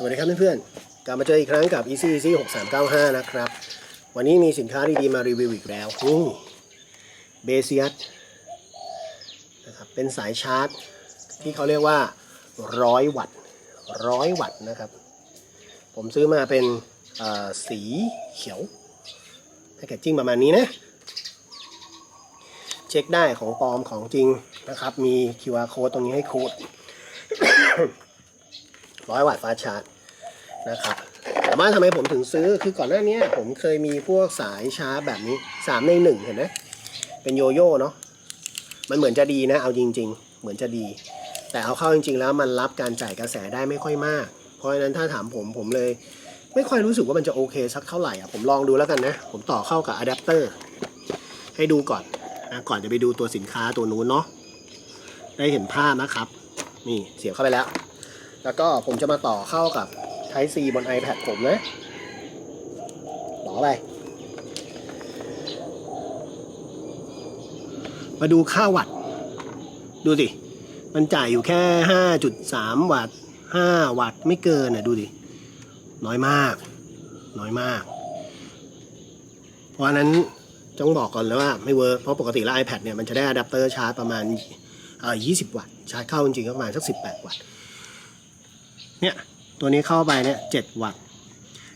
สวัสดีครับเพื่อนๆ กลับมาเจออีกครั้งกับ Easy Easy 6395 นะครับ วันนี้มีสินค้าดีๆ มารีวิวอีกแล้วนี่เบเซียสนะครับเป็นสายชาร์จ ที่เขาเรียกว่าร้อยวัตต์ร้อยวัตต์นะครับ ผมซื้อมาเป็นสีเขียวแพคเกจจิ้งประมาณนี้นะ เช็คได้ของปลอมของจริงนะครับ มี QR code ตรงนี้ให้โค้ด ร้อยวัตต์ฟ้าชาร์จนะครับแต่ว่าทำไมผมถึงซื้อคือก่อนหน้านี้ผมเคยมีพวกสายชาร์จแบบนี้สามในหนึ่งเห็นไหมเป็นโยโย่เนาะมันเหมือนจะดีนะ เอาจริง ๆ เหมือนจะดี แต่เอาเข้าจริง ๆ แล้วมันรับการจ่ายกระแสได้ไม่ค่อยมาก เพราะฉะนั้นถ้าถามผมผมเลย ไม่ค่อยรู้สึกว่ามันจะโอเคสักเท่าไหร่อะผมลองดูแล้วกันนะ ผมต่อเข้ากับอะแดปเตอร์ให้ดูก่อนนะก่อนจะไปดูตัวสินค้าตัวนู้นเนาะได้เห็นภาพนะครับ นี่เสียบเข้าไปแล้ว แล้วก็ผมจะมาต่อเข้ากับ Type C บน iPad ผมนะ ต่อไป มาดูค่าวัตต์ ดูสิ มันจ่ายอยู่แค่ 5.3 วัตต์ 5 วัตต์ไม่เกินนะดูดิ น้อยมาก น้อยมาก เพราะนั้นต้องบอกก่อนเลยว่าไม่เวิร์กเพราะปกติแล้ว iPad เนี่ยมันจะได้อะแดปเตอร์ชาร์จประมาณเอ่อ20 วัตต์ ชาร์จเข้าจริงๆก็ประมาณสัก 18 วัตต์ เนี่ยตัวนี้เข้าไปเนี่ยเจ็ดวัตต์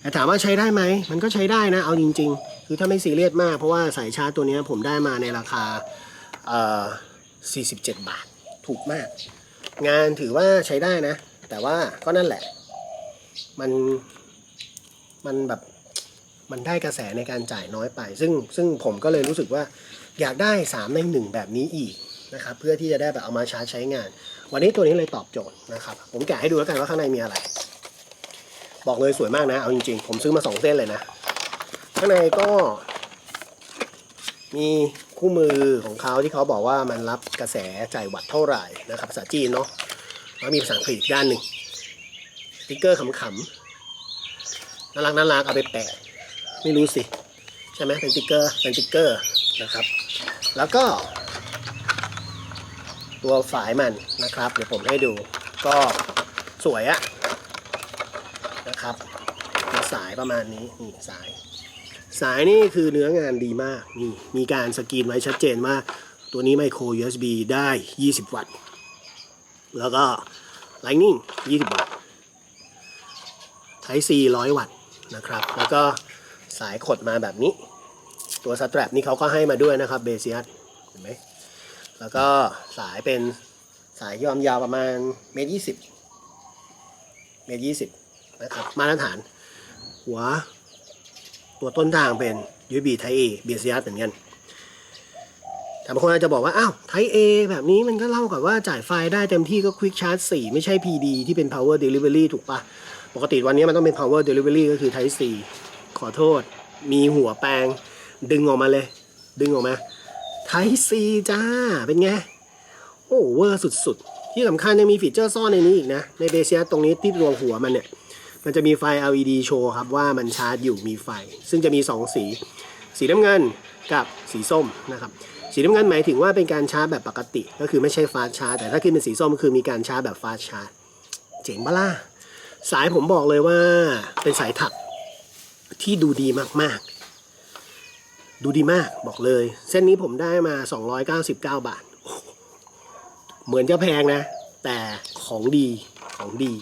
แต่ถามว่าใช้ได้ไหม มันก็ใช้ได้นะ เอาจริง ๆ คือถ้าไม่ซีเรียสมาก เพราะว่าสายชาร์จตัวนี้ผมได้มาในราคาเอ่อ47 บาท ถูกมาก งานถือว่าใช้ได้นะ แต่ว่าก็นั่นแหละ มัน มันแบบ มันได้กระแสในการจ่ายน้อยไป ซึ่ง ซึ่งผมก็เลยรู้สึกว่าอยากได้ 3 ใน 1 แบบนี้อีกนะครับ เพื่อที่จะได้แบบเอามาชาร์จใช้งาน วันนี้ตัวนี้เลยตอบโจทย์นะครับ ผมแกะให้ดูแล้วกันว่าข้างในมีอะไร บอกเลยสวยมากนะ เอาจริงๆ ผมซื้อมาสองเส้นเลยนะ ข้างในก็ มีคู่มือของเขาที่เขาบอกว่ามันรับกระแสจ่ายวัตต์เท่าไหร่นะครับภาษาจีนเนาะแล้วมีภาษาอังกฤษด้านหนึ่งสติ๊กเกอร์ขำๆน่ารักน่ารักเอาไปแปะไม่รู้สิ ใช่ไหมเป็นสติ๊กเกอร์เป็นสติ๊กเกอร์นะครับ แล้วก็ ตัวฝายมันนะครับ เดี๋ยวผมให้ดูก็สวยอะนะครับสายประมาณนี้นี่สาย สายนี่คือเนื้องานดีมากนี่มีการสกรีนไว้ชัดเจนว่าตัวนี้ไมโคร USB ได้ 20 วัตต์ แล้วก็ Lightning 20 วัตต์ Type C 100 วัตต์นะครับ แล้วก็สายขดมาแบบนี้ ตัวสแตรปนี่เขาก็ให้มาด้วยนะครับเบเซียสเห็นไหม แล้วก็สายเป็นสายยอมยาวประมาณเมตรยี่สิบเมตรยี่สิบนะครับมาตรฐาน หัว ตัวต้นทางเป็น USB Type A เบียร์เหมือนกันแต่บางคนอาจจะบอกว่า อ้าว Type A แบบนี้มันก็เล่ากับว่าจ่ายไฟได้เต็มที่ก็ Quick Charge 4 ไม่ใช่ PD ที่เป็น Power Delivery ถูกปะปกติวันนี้มันต้องเป็น Power Delivery ก็คือ Type C ขอโทษ มีหัวแปลงดึงออกมาเลย ดึงออกมา ไทซีจ้า เป็นไง โอ้เวอร์สุดๆ ที่สำคัญยังมีฟีเจอร์ซ่อนในนี้อีกนะ ในเบเซียตรงนี้ที่รวมหัวมันเนี่ย มันจะมีไฟ LED โชว์ครับว่ามันชาร์จอยู่มีไฟ ซึ่งจะมี 2 สี สีน้ำเงินกับสีส้มนะครับ สีน้ำเงินหมายถึงว่าเป็นการชาร์จแบบปกติ ก็คือไม่ใช่ฟาชาร์จแต่ถ้าขึ้นเป็นสีส้มก็คือมีการชาร์จแบบฟาชาร์จเจ๋งปะล่ะสายผมบอกเลยว่าเป็นสายถักที่ดูดีมากๆ ดูดีมากบอกเลย เส้นนี้ผมได้มา 299 บาท เหมือนจะแพงนะ แต่ของดีของดี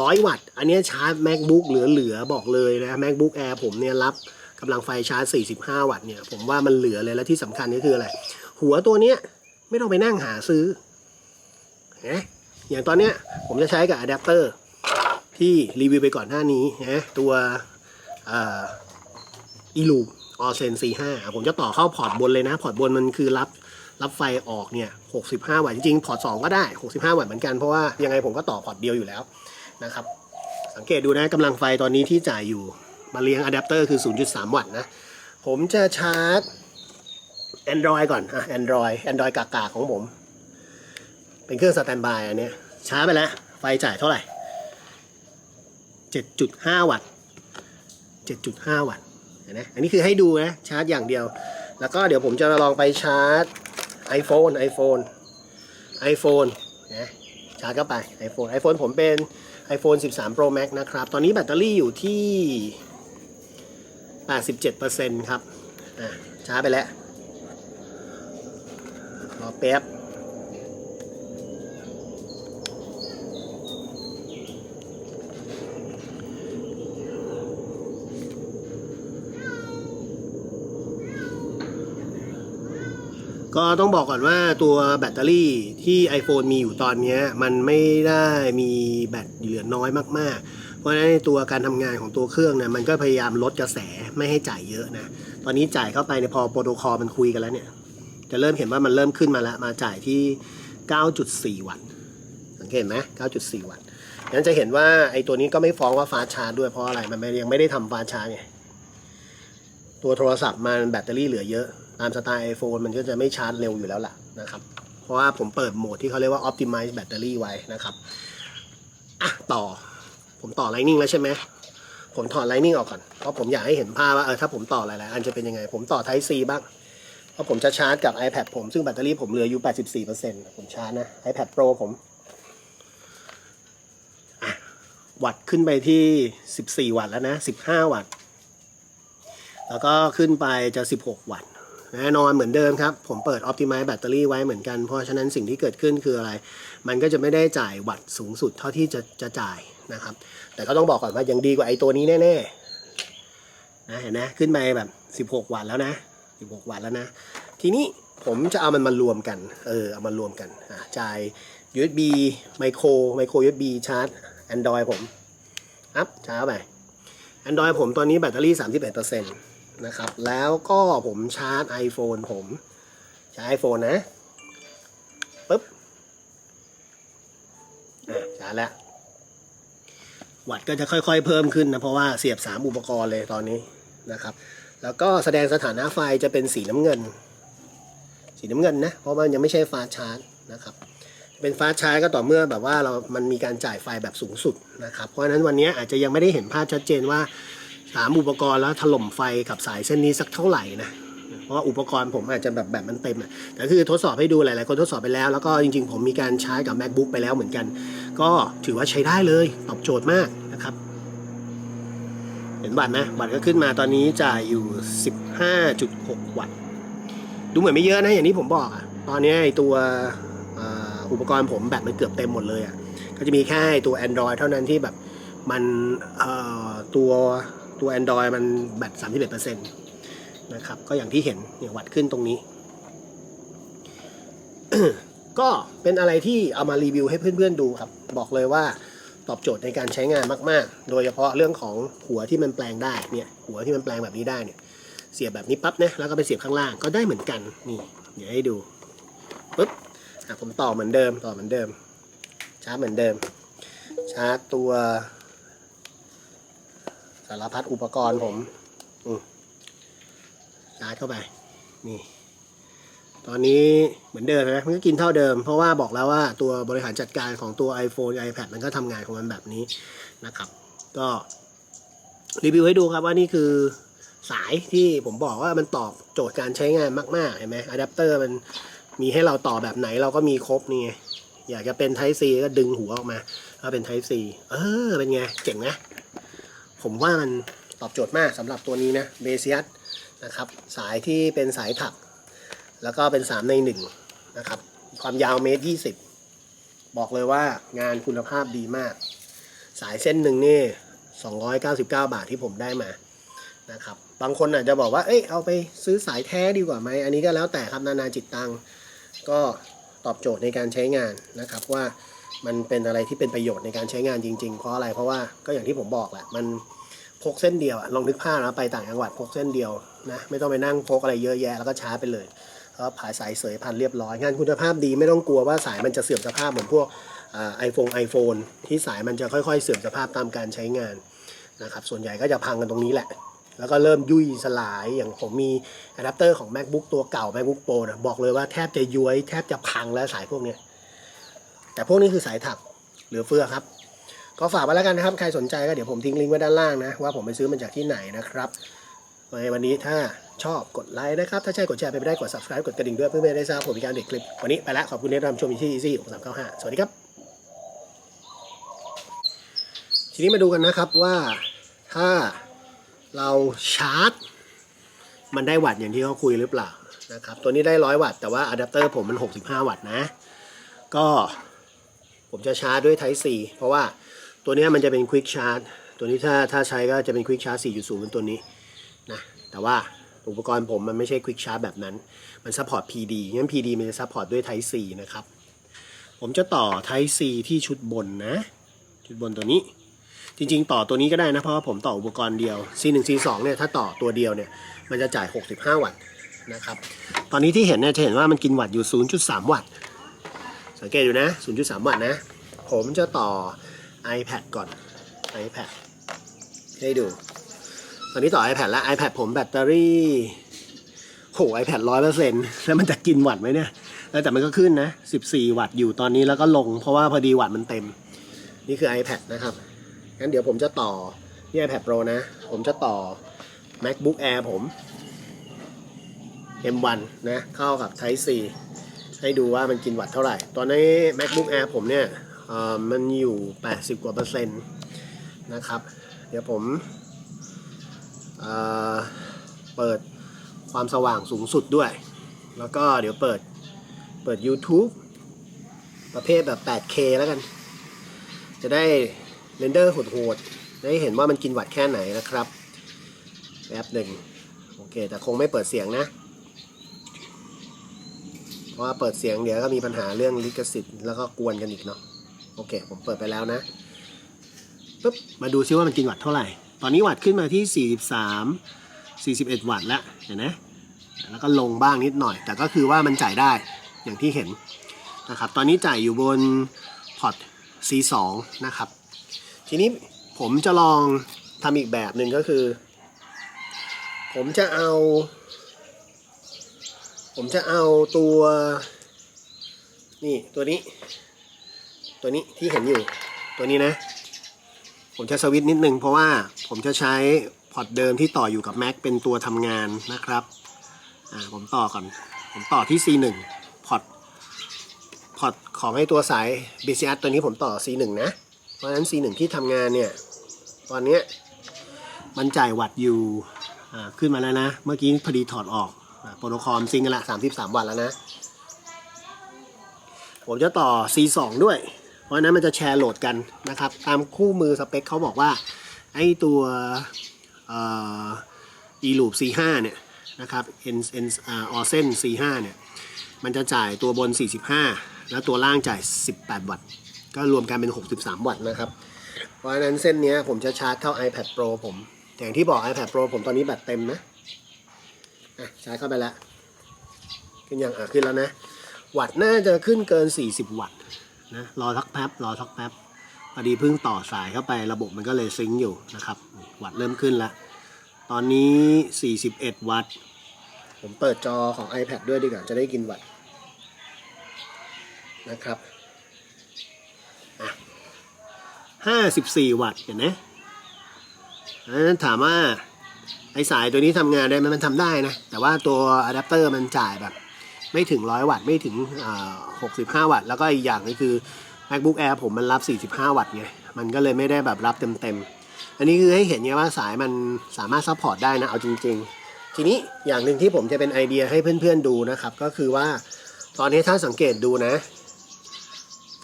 ร้อยวัตต์ อันนี้ชาร์จ macbook เหลือๆ บอกเลยนะ macbook air ผมเนี่ยรับกำลังไฟชาร์จ 45 วัตต์เนี่ย ผมว่ามันเหลือเลยและที่สำคัญก็คืออะไร หัวตัวเนี้ยไม่ต้องไปนั่งหาซื้อเนไหมอย่างตอนเนี้ยผมจะใช้กับอะแดปเตอร์ที่รีวิวไปก่อนหน้านี้นะตัวอีลูอ อเซน C5 ผมจะต่อเข้าพอร์ตบนเลยนะ พอร์ตบนมันคือรับรับไฟออกเนี่ย65วัตต์จริงๆ พอร์ต2ก็ได้65วัตต์เหมือนกัน เพราะว่ายังไงผมก็ต่อพอร์ตเดียวอยู่แล้วนะครับ สังเกตดูนะกำลังไฟตอนนี้ที่จ่ายอยู่มาเลี้ยงอะแดปเตอร์คือ 0.3 วัตต์นะ ผมจะชาร์จ Android ก่อนอะ Android Android กากาของผม เป็นเครื่องสแตนบายอันนี้ชาร์จไปแล้ว ไฟจ่ายเท่าไหร่ 7.5 วัตต์7.5 วัตต์ นไหมอันนี้คือให้ดูนะชาร์จอย่างเดียว แล้วก็เดี๋ยวผมจะลองไปชาร์จ iPhone iPhone iPhone นะชาร์จเข้าไป iPhone iPhone ผมเป็น iPhone 13 Pro Max นะครับ ตอนนี้แบตเตอรี่อยู่ที่ 87%ครับ อะช้าไปแล้ว รอแป๊บ ก็ต้องบอกก่อนว่าตัวแบตเตอรี่ที่ iPhone มีอยู่ตอนนี้มันไม่ได้มีแบตเหลือน้อยมากๆ เพราะฉะนั้นตัวการทำงานของตัวเครื่องเนี่ยมันก็พยายามลดกระแสไม่ให้จ่ายเยอะนะ ตอนนี้จ่ายเข้าไปในพอโปรโตคอลมันคุยกันแล้วเนี่ย จะเริ่มเห็นว่ามันเริ่มขึ้นมาแล้ว มาจ่ายที่ 9.4 วัตต์สังเกตไหม9.4 วัตต์งั้นจะเห็นว่าไอ้ตัวนี้ก็ไม่ฟ้องว่าฟาชาร์ด้วยเพราะอะไรมันไม่ยังไม่ได้ทำฟาชาร์ไงตัวโทรศัพท์มันแบตเตอรี่เหลือเยอะ ตามสไตล์ iPhone มันก็จะไม่ชาร์จเร็วอยู่แล้วล่ะนะครับ เพราะว่าผมเปิดโหมดที่เขาเรียกว่า optimize battery ไว้นะครับอะต่อผมต่อ Lightning แล้วใช่ไหมผมถอด Lightning ออกก่อน เพราะผมอยากให้เห็นภาพว่าเออถ้าผมต่อหลายๆอันจะเป็นยังไง ผมต่อ Type C บ้างเพราะผมจะชาร์จกับ iPad ผมซึ่งแบตเตอรี่ผมเหลืออยู่ 84%ผมชาร์จนะ iPad Pro ผมวัตต์ขึ้นไปที่ 14 วัตต์แล้วนะ 15 วัตต์ แล้วก็ขึ้นไปจะ 16 วัตต์ แน่นอนเหมือนเดิมครับ ผมเปิด Optimize แบตเตอรี่ไว้เหมือนกัน เพราะฉะนั้นสิ่งที่เกิดขึ้นคืออะไร มันก็จะไม่ได้จ่ายวัตต์สูงสุดเท่าที่จะจะจ่ายนะครับ แต่ก็ต้องบอกก่อนว่ายังดีกว่าไอ้ตัวนี้แน่ๆนะเห็นไหมขึ้นไปแบบ 16 วัตต์แล้วนะ 16 วัตต์แล้วนะ ทีนี้ผมจะเอามันมารวมกัน เออ เอามารวมกันอะจ่าย USB micro micro USB ชาร์จ Android ผมอัพช้าไป Android ผมตอนนี้แบตเตอรี่ 31% นะครับ แล้วก็ผมชาร์จ iPhone ผมใช้ iPhone นะปึ๊บชาร์จแล้ว วัตก็จะค่อยๆเพิ่มขึ้นนะ เพราะว่าเสียบ 3 อุปกรณ์เลยตอนนี้นะครับ แล้วก็แสดงสถานะไฟจะเป็นสีน้ำเงิน สีน้ำเงินนะ เพราะมันยังไม่ใช่ฟาชาร์จนะครับเป็นฟาชาร์จก็ต่อเมื่อแบบว่าเรามันมีการจ่ายไฟแบบสูงสุดนะครับ เพราะฉะนั้นวันนี้อาจจะยังไม่ได้เห็นภาพชัดเจนว่า สามอุปกรณ์แล้วถล่มไฟกับสายเส้นนี้สักเท่าไหร่นะเพราะว่าอุปกรณ์ผมอาจจะแบบแบบมันเต็มอะแต่คือทดสอบให้ดูหลาย ๆ คนทดสอบไปแล้ว แล้วก็จริง ๆ ผมมีการใช้กับ macbook ไปแล้วเหมือนกัน ก็ถือว่าใช้ได้เลยตอบโจทย์มากนะครับเห็นบัตรนะบัตรก็ขึ้นมาตอนนี้จ่ายอยู่ 15.6 วัตต์ ดูเหมือนไม่เยอะนะอย่างที่ผมบอกอะตอนนี้ตัวอุปกรณ์ผมแบตมันเกือบเต็มหมดเลยอะก็จะมีแค่ตัว Android เท่านั้นที่แบบมันตัว ตัว Android มันแบต31%นะครับ ก็อย่างที่เห็นเนี่ยวัดขึ้นตรงนี้ ก็เป็นอะไรที่เอามารีวิวให้เพื่อนๆดูครับ บอกเลยว่าตอบโจทย์ในการใช้งานมากๆ โดยเฉพาะเรื่องของหัวที่มันแปลงได้เนี่ย หัวที่มันแปลงแบบนี้ได้เนี่ย เสียบแบบนี้ปั๊บนะ แล้วก็ไปเสียบข้างล่างก็ได้เหมือนกัน นี่ เดี๋ยวให้ดูปุ๊บผมต่อเหมือนเดิม ต่อเหมือนเดิม ชาร์จเหมือนเดิม ชาร์จตัวารพัดอุปกรณ์ผมอืมชาร์จเข้าไป นี่ ตอนนี้เหมือนเดิมนะมันก็กินเท่าเดิม เพราะว่าบอกแล้วว่าตัวบริหารจัดการของตัว iPhone iPad มันก็ทำงานของมันแบบนี้นะครับ ก็รีวิวให้ดูครับว่านี่คือสายที่ผมบอกว่ามันตอบโจทย์การใช้งานมาก ๆ เห็นไหมอะแดปเตอร์มันมีให้เราต่อแบบไหนเราก็มีครบนี่ไงอยากจะเป็น Type C ก็ดึงหัวออกมาแล้วเป็น Type C เออ เป็นไง เจ๋งนะ ผมว่ามันตอบโจทย์มากสำหรับตัวนี้นะเบเซียสนะครับ สายที่เป็นสายถัก แล้วก็เป็น 3 ใน 1 นะครับ ความยาวเมตรยี่สิบบอกเลยว่างานคุณภาพดีมาก สายเส้นหนึ่งนี่ 299 บาทที่ผมได้มานะครับบางคนอาจจะบอกว่า เอ้ย เอาไปซื้อสายแท้ดีกว่าไหม อันนี้ก็แล้วแต่ครับนานาจิตตัง ก็ตอบโจทย์ในการใช้งานนะครับว่า มันเป็นอะไรที่เป็นประโยชน์ในการใช้งานจริง ๆ เพราะอะไรเพราะว่าก็อย่างที่ผมบอกแหละมันพกเส้นเดียวอะลองนึกภาพนะไปต่างจังหวัดพกเส้นเดียวนะไม่ต้องไปนั่งพกอะไรเยอะแยะแล้วก็ชาร์จไปเลยก็ผายสายเสยพันเรียบร้อยงานคุณภาพดีไม่ต้องกลัวว่าสายมันจะเสื่อมสภาพเหมือนพวกไอโฟนไอโฟนที่สายมันจะค่อยๆ เสื่อมสภาพตามการใช้งานนะครับส่วนใหญ่ก็จะพังกันตรงนี้แหละ แล้วก็เริ่มยุ่ยสลายอย่างผมมีอะแดปเตอร์ของ macbook ตัวเก่า macbook pro นะบอกเลยว่าแทบจะย้วยแทบจะพังแล้วสายพวกเนี้ย แต่พวกนี้คือสายถักหลือเฟือครับ ก็ฝากไว้แล้วกันนะครับ ใครสนใจก็เดี๋ยวผมทิ้งลิงก์ไว้ด้านล่างนะ ว่าผมไปซื้อมันจากที่ไหนนะครับในวันนี้ถ้าชอบกดไลค์นะครับ ถ้าใช่กดแชร์ไปไม่ได้กด subscribe กดกระดิ่งด้วยเพื่อไม่ให้ได้ทราบผมมีการเด็กคลิป วันนี้ไปแล้วขอบคุณที่รับชมที่ easy 6395สวัสดีครับ ทีนี้มาดูกันนะครับว่าถ้าเราชาร์จ มันได้วัตต์อย่างที่เขาคุยหรือเปล่านะครับ ตัวนี้ได้ร้อยวัตต์แต่ว่าอะแดปเตอร์ผมมัน 65 วัตต์นะ ก็ ผมจะชาร์จด้วย Type C เพราะว่าตัวนี้มันจะเป็น Quick Charge ตัวนี้ถ้าถ้าใช้ก็จะเป็น Quick Charge 4.0เป็นตัวนี้นะแต่ว่าอุปกรณ์ผมมันไม่ใช่ Quick Charge แบบนั้น มัน support PD งั้น PD มันจะ support ด้วย Type C นะครับ ผมจะต่อ Type C ที่ชุดบนนะ ชุดบนตัวนี้ จริงๆ ต่อตัวนี้ก็ได้นะ เพราะว่าผมต่ออุปกรณ์เดียว C1 C2 เนี่ยถ้าต่อตัวเดียวเนี่ยมันจะจ่าย 65 วัตต์นะครับ ตอนนี้ที่เห็นเนี่ยจะเห็นว่ามันกินวัตต์อยู่ 0.3 วัตต์ สังเกตดูนะ 0.3 วัตต์นะ ผมจะต่อ iPad ก่อน iPad ให้ดู ตอนนี้ต่อ iPad แล้ว iPad ผมแบตเตอรี่โห iPad ร้อยเปอร์เซ็นต์แล้วมันจะกินวัตต์ไหมเนี่ย แล้วแต่มันก็ขึ้นนะ 14 วัตต์อยู่ตอนนี้แล้วก็ลง เพราะว่าพอดีวัตต์มันเต็ม นี่คือ iPad นะครับงั้นเดี๋ยวผมจะต่อที่ iPad Pro นะ ผมจะต่อ MacBook Air ผม M1 นะ เข้ากับ Type C ให้ดูว่ามันกินวัตต์เท่าไหร่ ตอนนี้ MacBook Air ผมเนี่ยมันอยู่ 80 กว่าเปอร์เซ็นต์นะครับ เดี๋ยวผมเเปิดความสว่างสูงสุดด้วย แล้วก็เดี๋ยวเปิดเปิด YouTube ประเภทแบบ 8K แล้วกัน จะได้เรนเดอร์โหดๆ ได้เห็นว่ามันกินวัตต์แค่ไหนนะครับแป๊บหนึ่งโอเค แต่คงไม่เปิดเสียงนะ เพราะว่าเปิดเสียงเดี๋ยวก็มีปัญหาเรื่องลิขสิทธิ์แล้วก็กวนกันอีกเนาะโอเค ผมเปิดไปแล้วนะปุ๊บมาดูซิว่ามันกินวัตต์เท่าไหร่ ตอนนี้วัตต์ขึ้นมาที่ 43 41 วัตต์แล้วเห็นไหมแล้วก็ลงบ้างนิดหน่อย แต่ก็คือว่ามันจ่ายได้อย่างที่เห็นนะครับ ตอนนี้จ่ายอยู่บนพอร์ต C2 นะครับ ทีนี้ผมจะลองทำอีกแบบหนึ่งก็คือ ผมจะเอา ผมจะเอาตัว นี่ตัวนี้ ตัวนี้ที่เห็นอยู่ ตัวนี้นะ ผมจะสวิตช์นิดนึงเพราะว่าผมจะใช้พอร์ตเดิมที่ต่ออยู่กับ Mac เป็นตัวทำงานนะครับอ่าผมต่อก่อน ผมต่อที่ C1 พอร์ตพอร์ตของให้ตัวสาย BCR ตัวนี้ผมต่อ C1 นะ เพราะฉะนั้น C1 ที่ทำงานเนี่ย ตอนเนี้ยมันจ่ายวัตต์อยู่ อ่า ขึ้นมาแล้วนะ เมื่อกี้พอดีถอดออก โปรโตคอลซิงกันละ33วัตต์แล้วนะ ผมจะต่อ C2 ด้วย เพราะฉะนั้นมันจะแชร์โหลดกันนะครับ ตามคู่มือสเปคเขาบอกว่า ไอ้ตัวอ่อ e-loop C5 เนี่ยนะครับ n n อ่า Orsen C5 เนี่ย มันจะจ่ายตัวบน 45 แล้วตัวล่างจ่าย 18 วัตต์ ก็รวมกันเป็น 63 วัตต์นะครับ เพราะฉะนั้นเส้นนี้ผมจะชาร์จเข้า iPad Pro ผม อย่างที่บอก iPad Pro ผมตอนนี้แบตเต็มนะ อะชาร์จเข้าไปแล้วขึ้นยังอะขึ้นแล้วนะ วัตต์น่าจะขึ้นเกิน 40 วัตต์นะรอสักแป๊บรอสักแป๊บพอดีเพิ่งต่อสายเข้าไประบบมันก็เลยซิงค์อยู่นะครับ วัตต์เริ่มขึ้นแล้วตอนนี้ 41 วัตต์ ผมเปิดจอของ iPad ด้วยดีกว่าจะได้กินวัตต์นะครับ54 วัตต์เห็นไหมนั่นถามว่า ไอสายตัวนี้ทำงานได้ไหมมันทำได้นะ แต่ว่าตัวอะแดปเตอร์มันจ่ายแบบ ไม่ถึง100วัตต์ไม่ถึงอ่า65วัตต์แล้วก็อีกอย่างนึงคือ MacBook Air ผมมันรับ45วัตต์ไงมันก็เลยไม่ได้แบบรับเต็มๆ อันนี้คือให้เห็นไงว่าสายมันสามารถซัพพอร์ตได้นะ เอาจริง ๆ ทีนี้อย่างหนึ่งที่ผมจะเป็นไอเดียให้เพื่อนๆดูนะครับ ก็คือว่าตอนนี้ถ้าสังเกตดูนะ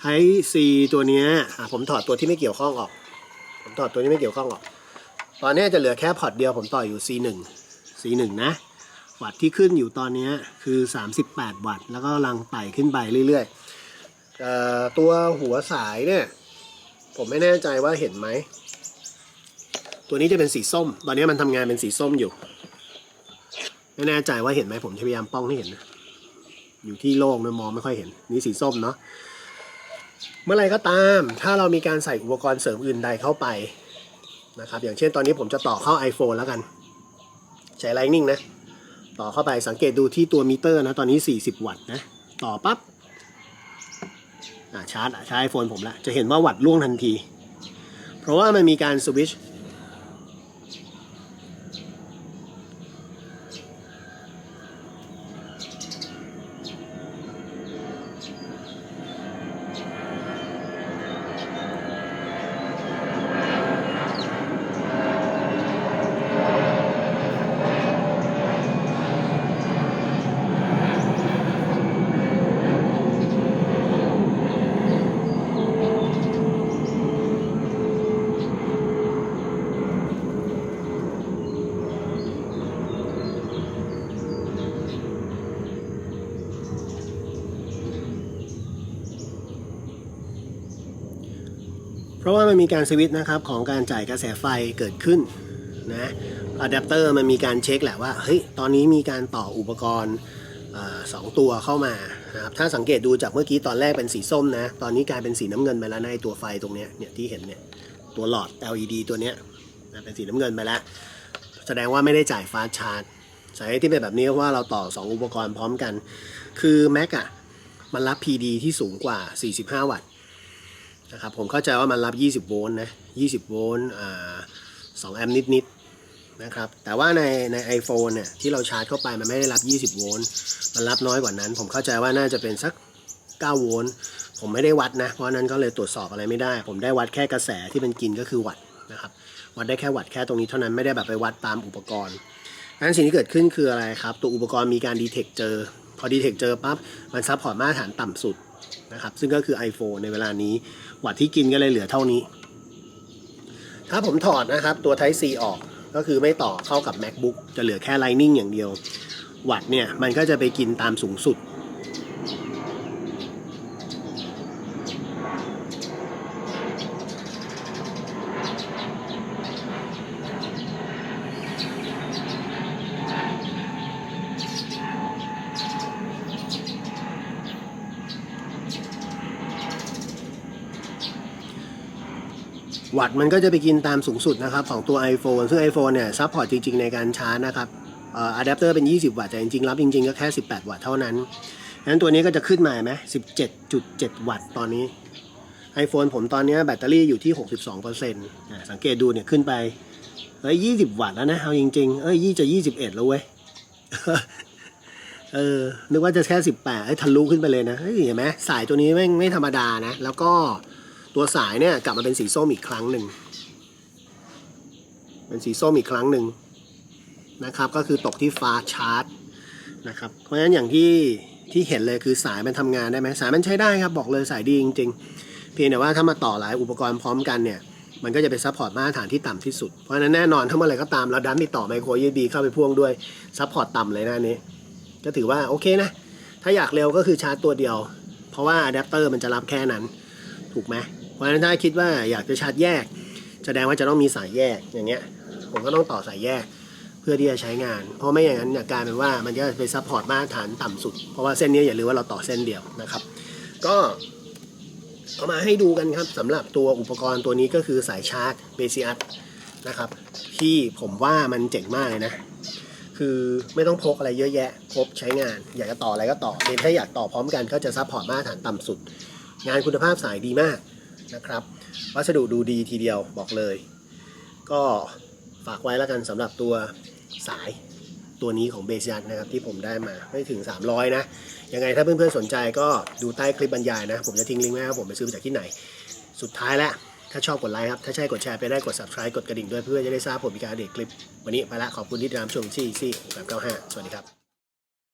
Type C ตัวนี้ผมถอดตัวที่ไม่เกี่ยวข้องออก ผมถอดตัวที่ไม่เกี่ยวข้องออก ตอนนี้จะเหลือแค่พอร์ตเดียวผมต่ออยู่ C1 C1 นะ วัตต์ที่ขึ้นอยู่ตอนนี้คือ 38 วัตต์แล้วก็ลังไต่ขึ้นไปเรื่อยๆตัวหัวสายเนี่ย ผมไม่แน่ใจว่าเห็นไหม ตัวนี้จะเป็นสีส้ม ตอนนี้มันทำงานเป็นสีส้มอยู่ ไม่แน่ใจว่าเห็นไหมผมพยายามป้องให้เห็นนะอยู่ที่โล่งนะมองไม่ค่อยเห็น นี่สีส้มเนาะเมื่อไรก็ตาม ถ้าเรามีการใส่อุปกรณ์เสริมอื่นใดเข้าไป นะครับอย่างเช่นตอนนี้ผมจะต่อเข้า iPhone แล้วกัน ใช้ Lightning นะ ต่อเข้าไปสังเกตดูที่ตัวมิเตอร์นะ ตอนนี้ 40 วัตต์นะ ต่อปั๊บอ่าชาร์จใช้ iPhone ผมละจะเห็นว่าวัตต์ล่วงทันที เพราะว่ามันมีการสวิตช์ ราะว่ามันมีการสวิตช์นะครับของการจ่ายกระแสไฟเกิดขึ้นนะอะแดปเตอร์มันมีการเช็คแหละว่าเฮ้ยตอนนี้มีการต่ออุปกรณ์สองตัวเข้ามานะครับถ้าสังเกตดูจากเมื่อกี้ตอนแรกเป็นสีส้มนะ ตอนนี้กลายเป็นสีน้ำเงินไปแล้วในตัวไฟตรงเนี้ยเนี่ยที่เห็นเนี่ยตัวหลอด LED ตัวเนี้ยนะเป็นสีน้ำเงินไปแล้ว แสดงว่าไม่ได้จ่ายฟาสชาร์จสาเหตุที่เป็นแบบนี้เพราะว่าเราต่อ 2 อุปกรณ์พร้อมกัน คือ Mac อะมันรับ PD ที่สูงกว่า 45 วัตต์ นะครับผมเข้าใจว่ามันรับ 20 โวลต์นะ20 โวลต์อ่า2แอมป์นิดๆนะครับแต่ว่าในใน iPhone เนี่ยที่เราชาร์จเข้าไปมันไม่ได้รับ 20 โวลต์มันรับน้อยกว่านั้น ผมเข้าใจว่าน่าจะเป็นสัก 9 โวลต์ผมไม่ได้วัดนะ เพราะนั้นก็เลยตรวจสอบอะไรไม่ได้ ผมได้วัดแค่กระแสที่มันกินก็คือวัตต์นะครับวัดได้แค่วัตต์แค่ตรงนี้เท่านั้นไม่ได้แบบไปวัดตามอุปกรณ์งนั้นสิ่งที่เกิดขึ้นคืออะไรครับ ตัวอุปกรณ์มีการดีเทคเจอ พอดีเทคเจอปั๊บมันซับพอร์ตมาตรฐานต่ำสุด นะครับ ซึ่งก็คือ iPhone ในเวลานี้ วัตที่กินก็เลยเหลือเท่านี้ ถ้าผมถอดนะครับ ตัว Type C ออกก็คือไม่ต่อเข้ากับ MacBook จะเหลือแค่ Lightning อย่างเดียว วัตเนี่ย มันก็จะไปกินตามสูงสุด วัตต์มันก็จะไปกินตามสูงสุดนะครับของตัว iPhone ซึ่ง iPhone เนี่ยซัพพอร์ตจริง ๆ ในการชาร์จนะครับอะแดปเตอร์เป็น 20 วัตต์แต่จริงๆ รับจริง ๆ ก็แค่ 18 วัตต์เท่านั้นงั้นตัวนี้ก็จะขึ้นมาเห็นไหม17.7 วัตต์ตอนนี้ iPhone ผมตอนนี้แบตเตอรี่อยู่ที่ 62%นะสังเกตดูเนี่ยขึ้นไปเฮ้ย20 วัตต์แล้วนะเอาจริง ๆ เอ้ยยี่จะ 21 แล้วเว้ยเออนึกว่าจะแค่ 18เอ้ยทะลุขึ้นไปเลยนะเฮ้ยเห็นไหมสายตัวนี้ไม่ไม่ธรรมดานะ แล้วก็ ตัวสายเนี่ยกลับมาเป็นสีส้มอีกครั้งหนึ่ง เป็นสีส้มอีกครั้งหนึ่งนะครับ ก็คือตกที่ฟ้าชาร์จนะครับ เพราะฉะนั้นอย่างที่ที่เห็นเลยคือสายมันทำงานได้ไหมสายมันใช้ได้ครับบอกเลยสายดีจริง ๆ เพียงแต่ว่าถ้ามาต่อหลายอุปกรณ์พร้อมกันเนี่ยมันก็จะเป็นซัพพอร์ตมาตรฐานที่ต่ำที่สุด เพราะฉะนั้นแน่นอนถ้าเมื่อไรก็ตามเราดันมีต่อไมโคร USB เข้าไปพ่วงด้วยซัพพอร์ตต่ำเลยนะนนี้ ก็ถือว่าโอเคนะ ถ้าอยากเร็วก็คือชาร์จตัวเดียว เพราะว่าอะแดปเตอร์มันจะรับแค่นั้น ถูกไหม เพราะฉะนั้นถ้าคิดว่าอยากจะชาร์จแยกแสดงว่าจะต้องมีสายแยกอย่างเงี้ย ผมก็ต้องต่อสายแยกเพื่อที่จะใช้งาน เพราะไม่อย่างนั้นเนี่ยกลายเป็นว่ามันจะไปซัพพอร์ตมาตรฐานต่ำสุด เพราะว่าเส้นนี้อย่าลืมว่าเราต่อเส้นเดียวนะครับ ก็เอามาให้ดูกันครับสำหรับตัวอุปกรณ์ตัวนี้ก็คือสายชาร์จเบซิอัสนะครับที่ผมว่ามันเจ๋งมากเลยนะ คือไม่ต้องพกอะไรเยอะแยะครบใช้งาน อยากจะต่ออะไรก็ต่อเพียงถ้าอยากต่อพร้อมกันก็จะซัพพอร์ตมาตรฐานต่ำสุด งานคุณภาพสายดีมาก นะครับ วัสดุดูดีทีเดียวบอกเลย ก็ฝากไว้แล้วกันสำหรับตัวสายตัวนี้ของเบสยันนะครับที่ผมได้มาไม่ถึง 300 นะ ยังไงถ้าเพื่อนๆสนใจก็ดูใต้คลิปบรรยายนะ ผมจะทิ้งลิงก์ไว้ครับผมไปซื้อมาจากที่ไหน สุดท้ายแล้ว ถ้าชอบกดไลค์ครับ ถ้าใช่กดแชร์ไปได้กด subscribe กดกระดิ่งด้วยเพื่อจะได้ทราบผมมีการอัปเดตคลิป วันนี้ไปละขอบคุณที่ติดตามชมที่ซี่แบบ95สวัสดีครับ